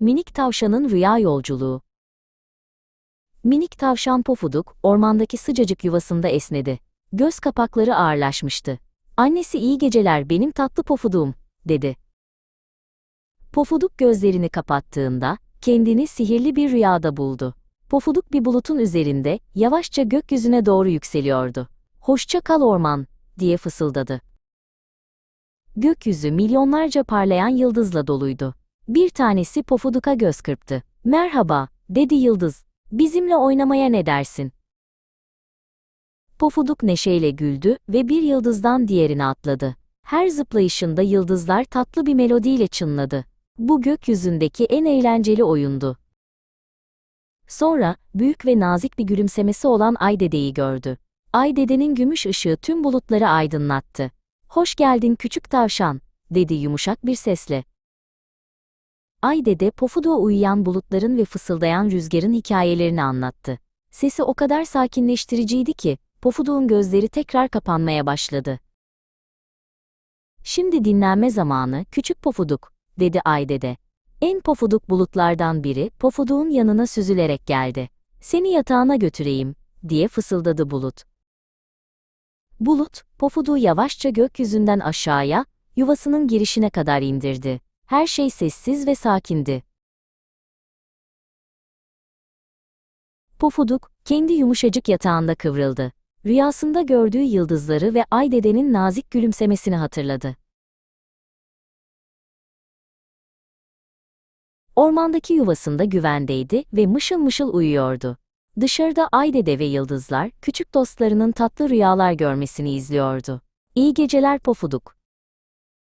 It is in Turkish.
Minik tavşanın rüya yolculuğu. Minik tavşan Pofuduk, ormandaki sıcacık yuvasında esnedi. Göz kapakları ağırlaşmıştı. Annesi iyi geceler benim tatlı Pofudum, dedi. Pofuduk gözlerini kapattığında, kendini sihirli bir rüyada buldu. Pofuduk bir bulutun üzerinde, yavaşça gökyüzüne doğru yükseliyordu. Hoşça kal orman, diye fısıldadı. Gökyüzü milyonlarca parlayan yıldızla doluydu. Bir tanesi Pofuduk'a göz kırptı. Merhaba, dedi yıldız. Bizimle oynamaya ne dersin? Pofuduk neşeyle güldü ve bir yıldızdan diğerine atladı. Her zıplayışında yıldızlar tatlı bir melodiyle çınladı. Bu gökyüzündeki en eğlenceli oyundu. Sonra, büyük ve nazik bir gülümsemesi olan Ay Dede'yi gördü. Ay Dede'nin gümüş ışığı tüm bulutları aydınlattı. Hoş geldin küçük tavşan, dedi yumuşak bir sesle. Ay Dede, Pofuduk'a uyuyan bulutların ve fısıldayan rüzgarın hikayelerini anlattı. Sesi o kadar sakinleştiriciydi ki, Pofuduk'un gözleri tekrar kapanmaya başladı. Şimdi dinlenme zamanı, küçük Pofuduk, dedi Ay Dede. En pofuduk bulutlardan biri, Pofuduk'un yanına süzülerek geldi. Seni yatağına götüreyim, diye fısıldadı bulut. Bulut, Pofuduk'u yavaşça gökyüzünden aşağıya, yuvasının girişine kadar indirdi. Her şey sessiz ve sakindi. Pofuduk, kendi yumuşacık yatağında kıvrıldı. Rüyasında gördüğü yıldızları ve Ay Dede'nin nazik gülümsemesini hatırladı. Ormandaki yuvasında güvendeydi ve mışıl mışıl uyuyordu. Dışarıda Ay Dede ve yıldızlar, küçük dostlarının tatlı rüyalar görmesini izliyordu. İyi geceler Pofuduk.